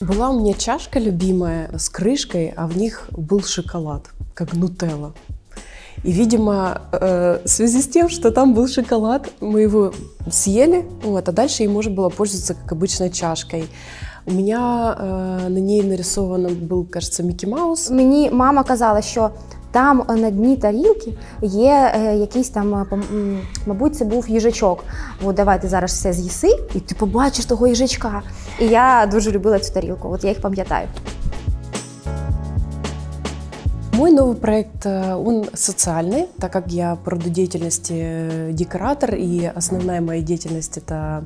Была у меня чашка любимая с крышкой, а в них был шоколад, как нутелла. И, видимо, э, в связи с тем, что там был шоколад, мы его съели, вот, а дальше им можно было пользоваться как обычной чашкой. У меня э, на ней нарисован был, кажется, Микки Маус. Мені мама казала, що там е, на дні тарілки є е, якийсь там, е, пом- м, мабуть, це був їжачок. От давай ти зараз все з'їси, і ти побачиш того їжачка. І я дуже любила цю тарілку. От я їх пам'ятаю. Мой новый проект, э, он социальный, так как я по роду деятельности э, декоратор, и основная моя деятельность это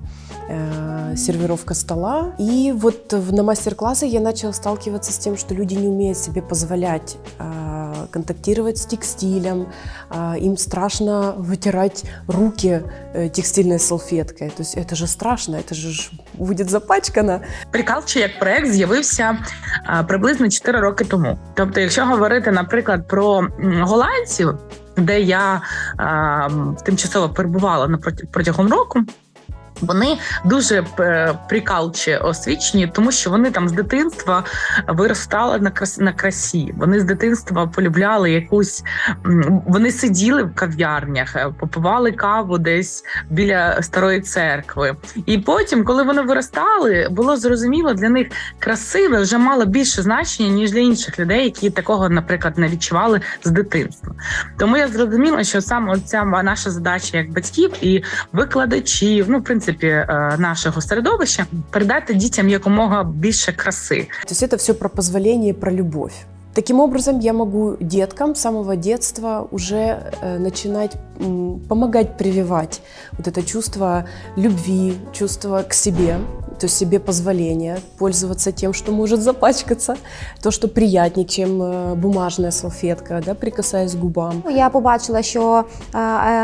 э, сервировка стола. И вот в- на мастер-классы я начала сталкиваться с тем, что люди не умеют себе позволять э, контактировать с текстилем, э, им страшно вытирать руки э, текстильной салфеткой. То есть это же страшно, это же ж будет запачкано. Прикалче як проект з'явився а, приблизно 4 роки тому. Тобто, якщо говорити, наприклад, про м, голландців, де я а, м, тимчасово перебувала напроти- протягом року. Вони дуже е, прикалче освічені, тому що вони там з дитинства виростали на крас на красі. Вони з дитинства полюбляли якусь. Вони сиділи в кав'ярнях, е, попивали каву десь біля старої церкви. І потім, коли вони виростали, було зрозуміло для них красиве вже мало більше значення ніж для інших людей, які такого, наприклад, не відчували з дитинства. Тому я зрозуміла, що саме ця наша задача як батьків і викладачів, ну в принципі, е, нашого середовища, передати дітям якомога більше краси. То есть это все про позволение, про любовь. Таким образом, я могу деткам с самого детства уже э, начинать м, помогать прививать вот это чувство любви, чувство к себе, то себе позволения, пользоваться тем, что может запачкаться, то, что приятнее, чем э, бумажная салфетка, да, прикасаясь к губам. Я побачила, що е, е,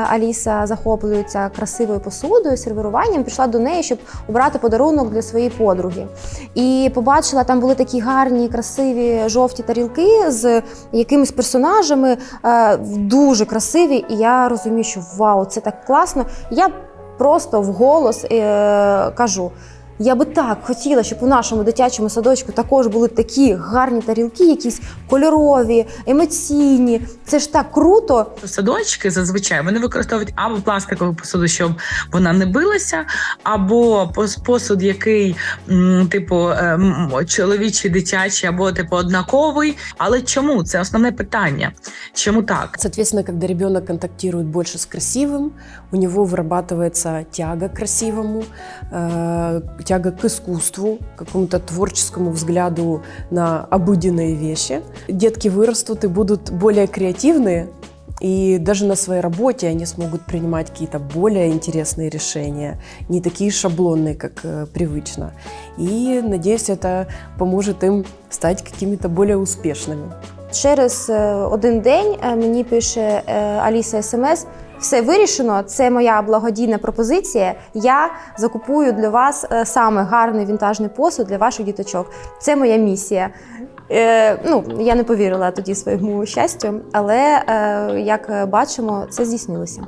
Аліса захоплюється красивою посудою, сервіруванням. Пішла до неї, щоб обрати подарунок для своєї подруги. І побачила, там були такі гарні, красиві жовті тарілки з якимись персонажами, е, дуже красиві. І я розумію, що вау, це так класно. Я просто вголос е, кажу. Я би так хотіла, щоб у нашому дитячому садочку також були такі гарні тарілки, якісь кольорові, емоційні. Це ж так круто. Садочки зазвичай вони використовують або пластикову посуду, щоб вона не билася, або пос- посуд, який м, типу е, м, чоловічий, дитячий, або типу однаковий. Але чому це основне питання? Чому так? Соответственно, когда ребенок контактирует больше с красивым, у него вырабатывается тяга к красивому, э, тяга к искусству, к какому-то творческому взгляду на обыденные вещи. Детки вырастут и будут более креативные, и даже на своей работе они смогут принимать какие-то более интересные решения, не такие шаблонные, как э, привычно. И, надеюсь, это поможет им стать какими-то более успешными. Через е, один день е, мені пише е, Аліса смс. Все вирішено. Це моя благодійна пропозиція. Я закупую для вас е, саме гарний вінтажний посуд для ваших діточок. Це моя місія. Е, ну, я не повірила тоді своєму щастю, але е, як бачимо, це здійснилося.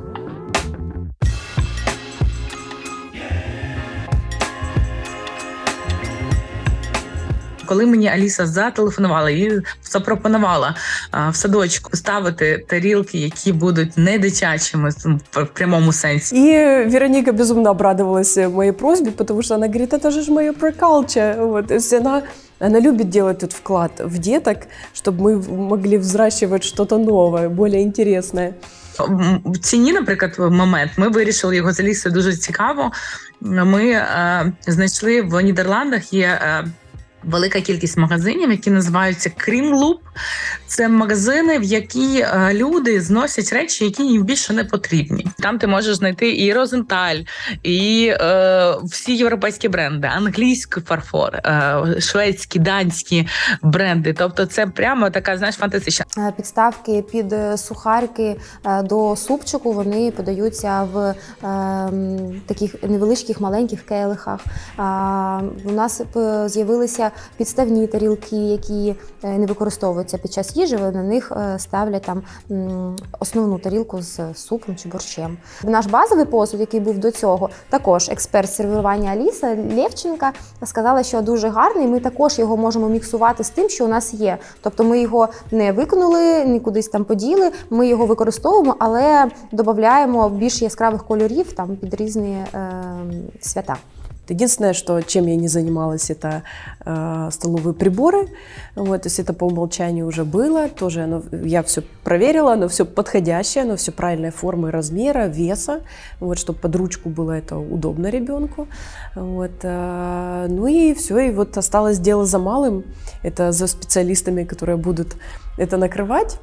Коли мені Аліса зателефонувала і запропонувала а, в садочку ставити тарілки, які будуть не дитячими в в прямому сенсі. И Вероника безумно обрадовалась моей просьбе, потому что она говорит, это же ж мое прикалче. Вот. То есть она, она любит делать тут вклад в деток, чтобы мы могли взращивать что-то новое, более интересное. М, в ціні, наприклад, в момент ми вирішили його з Алісою дуже цікаво. Ми е, знайшли в Нідерландах є. Е, Велика кількість магазинів, які називаються Крімлуп. Це магазини, в які е, люди зносять речі, які їм більше не потрібні. Там ти можеш знайти і Розенталь, і е, всі європейські бренди, англійський фарфор, е, шведські, данські бренди. Тобто, це прямо така знаєш фантастична Е, Підставки під е, сухарки е, до супчику вони подаються в е, таких невеличких маленьких келихах. А, У нас е, з'явилися підставні тарілки, які е, не використовуються під час їжі. вони На них е, ставлять там основну тарілку з супом чи борщем. Наш базовий посуд, який був до цього, також експерт сервірування Аліса Лєвченка сказала, що дуже гарний. Ми також його можемо міксувати з тим, що у нас є. Тобто ми його не викинули, ні кудись там поділи. Ми його використовуємо, але додаємо більш яскравих кольорів там під різні е, свята. Единственное, что чем я не занималась, это э, столовые приборы. Вот, то есть это по умолчанию уже было. Тоже оно, я все проверила, оно все подходящее, оно все правильной формы, размера, веса. Вот, чтобы под ручку было это удобно ребенку. Вот, э, ну и все, и вот осталось дело за малым. Это за специалистами, которые будут это накрывать.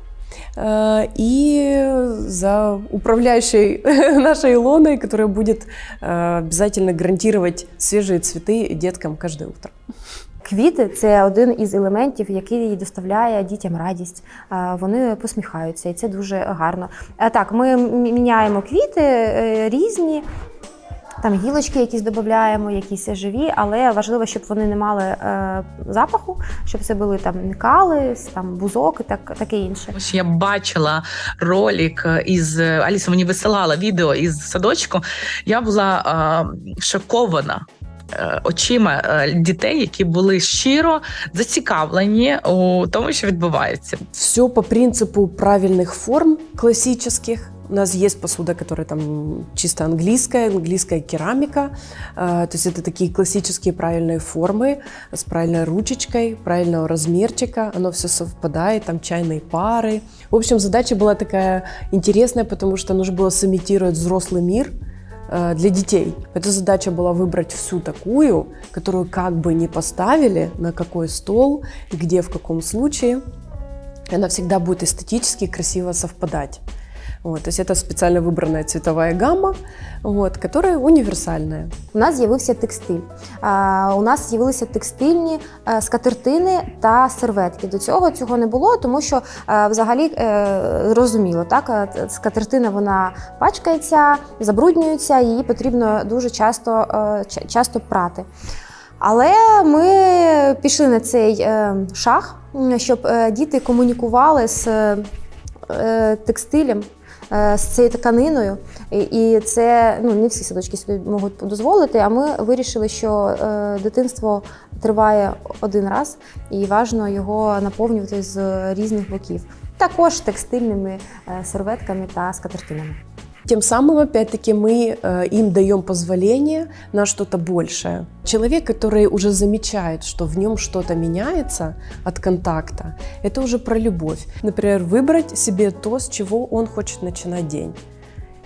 Э, И за управляющей нашей Илоной, которая будет э, обязательно гарантировать свежие цветы деткам каждое утро. Квіти це один із елементів, який доставляє дітям радість. Е, Вони посміхаються, і це дуже гарно. Е, Так, ми міняємо квіти е, різні. Там гілочки якісь додаємо, якісь живі, але важливо, щоб вони не мали е, запаху, щоб це були там мікали, там бузок і так, таке інше. Ось я бачила ролик із Аліса мені висилала відео із садочку. Я була е, шокована. е, Очима е, дітей, які були щиро зацікавлені у тому, що відбувається. Все по принципу правильных форм классических. У нас есть посуда, которая там чисто английская, английская керамика. Э, То есть это такие классические правильные формы с правильной ручечкой, правильного размерчика. Оно все совпадает, там чайные пары. В общем, задача была такая интересная, потому что нужно было сымитировать взрослый мир э, для детей. Эта задача была выбрать всю такую, которую как бы не поставили, на какой стол, где, в каком случае она всегда будет эстетически красиво совпадать. Вот, то есть это специально выбранная цветовая гамма, вот, которая универсальная. У нас з'явився текстиль. А, У нас з'явилися текстильні е, скатертини та серветки. До цього цього не було, тому що е, взагалі е, зрозуміло, так скатертина вона пачкається, забруднюється, її потрібно дуже часто, часто прати. Але ми пішли на цей шаг, щоб діти комунікували з текстилем, з цією тканиною. І, і це ну, не всі садочки собі можуть дозволити. А ми вирішили, що е, дитинство триває один раз, і важливо його наповнювати з різних боків. Також текстильними е, серветками та скатертинами. Тем самым, опять-таки, мы э, им даем позволение на что-то большее. Человек, который уже замечает, что в нем что-то меняется от контакта, это уже про любовь. Например, выбрать себе то, с чего он хочет начинать день.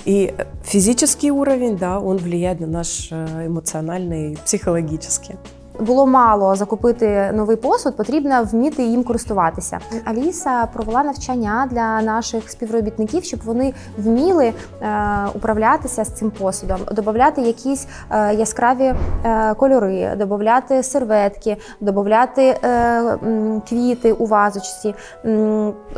И э, физический уровень, да, он влияет на наш э, эмоциональный и психологический. Було мало закупити новий посуд, потрібно вміти їм користуватися. Аліса провела навчання для наших співробітників, щоб вони вміли е, управлятися з цим посудом, додати якісь е, яскраві е, кольори, додати серветки, додати квіти у вазочці.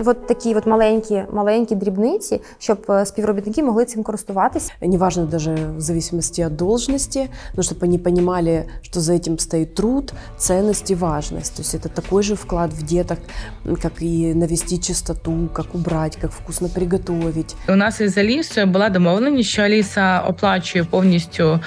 От такі от маленькі, маленькі дрібниці, щоб співробітники могли цим користуватися. Неважно даже в зависимости от должности, но чтобы они понимали, что за этим стоит труд, ценность и важность. То есть это такой же вклад в деток, м, как и навести чистоту, как убрать, как вкусно приготовить. У нас із Алісою була домовленість, що Аліса оплачує повністю е,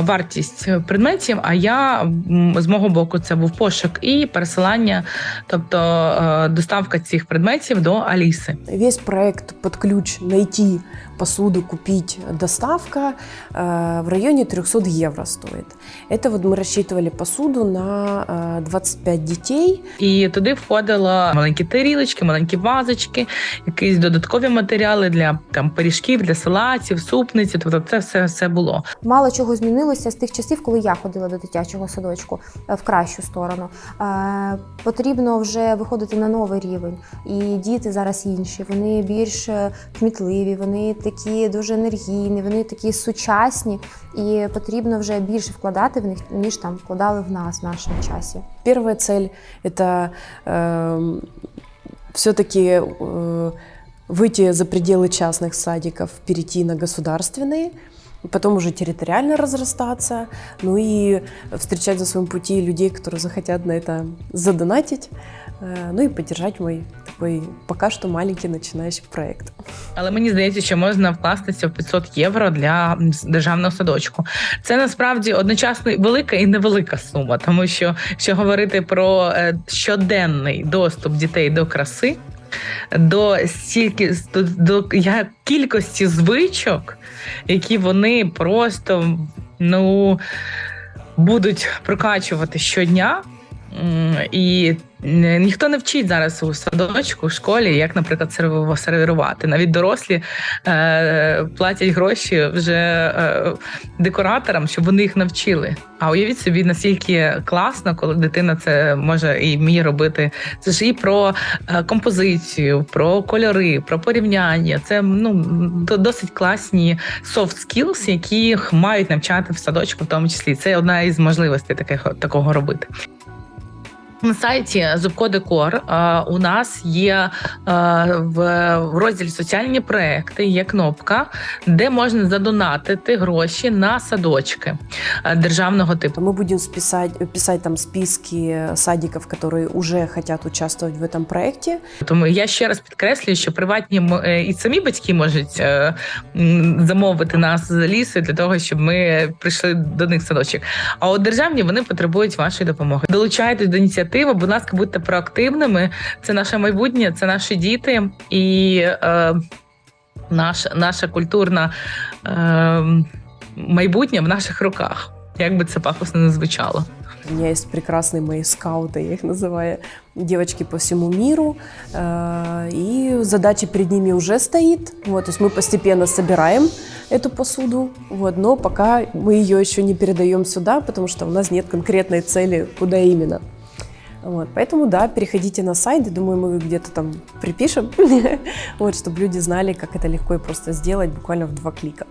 вартість предметів. А я м, з мого боку це був пошук і пересилання, тобто е, доставка цих предметів до Аліси. Весь проект под ключ найти посуду, купить, доставка э, в районе 300 евро стоит. Это вот мы рассчитывали посуду на э, 25 детей. І туди входило маленькі тарілочки, маленькі вазочки, якісь додаткові матеріали для там пиріжків, для салатів, супниці. Тобто, це все, все було. Мало чого змінилося з тих часів, коли я ходила до дитячого садочку е, в кращу сторону. Е, Потрібно вже виходити на новий рівень. І діти зараз інші. Вони більш е, кмітливі, вони такі дуже енергійні, вони такі сучасні, і потрібно вже більше вкладати в них, ніж там вкладали в нас в нашому часі. Первая цель – это эм, все-таки э, выйти за пределы частных садиков, перейти на государственные. потом уже территориально разрастаться, ну и встречать за своим пути людей, которые захотят на это задонатить, э, ну и поддержать мой такой пока что маленький начинающий проект. Але мені здається, що можна вкластися в 500 євро для державного садочку. Це насправді одночасно велика і невелика сума, тому що якщо говорити про е, щоденний доступ дітей до краси, до стільки до, до я- кількості звичок, які вони просто ну будуть прокачувати щодня. І ніхто не вчить зараз у садочку, в школі, як, наприклад, сервірувати. Навіть дорослі е, платять гроші вже е, декораторам, щоб вони їх навчили. А уявіть собі, наскільки класно, коли дитина це може і вміє робити. Це ж і про е, композицію, про кольори, про порівняння. Це ну до- досить класні soft skills, яких мають навчати в садочку, в тому числі. Це одна із можливостей таких, такого робити. На сайті Зубко Декор е, у нас є е, в, в розділі соціальні проекти. Є кнопка, де можна задонатити гроші на садочки е, державного типу. Мы будем списать, писать там списки садиков, которые уже хотят участвовать в этом проекте. Тому я ще раз підкреслюю, що приватні м- е, і самі батьки можуть е, м, замовити нас з лісу для того, щоб ми прийшли до них в садочок. А от державні вони потребують вашої допомоги. Долучайтесь до ініціативи, будь ласка, будьте проактивними. Це наше майбутнє, це наші діти і е, наша, наша культурна е, майбутнє в наших руках. Як би це пафосно не звучало. У меня есть прекрасные мои скауты, я их называю, девочки по всему миру. Э, И задача перед ними уже стоит. Вот, то есть мы постепенно собираем эту посуду, вот, но пока мы ее еще не передаем сюда, потому что у нас нет конкретной цели, куда именно. Вот, поэтому, да, переходите на сайт, я думаю, мы где-то там припишем, вот, чтобы люди знали, как это легко и просто сделать буквально в два клика.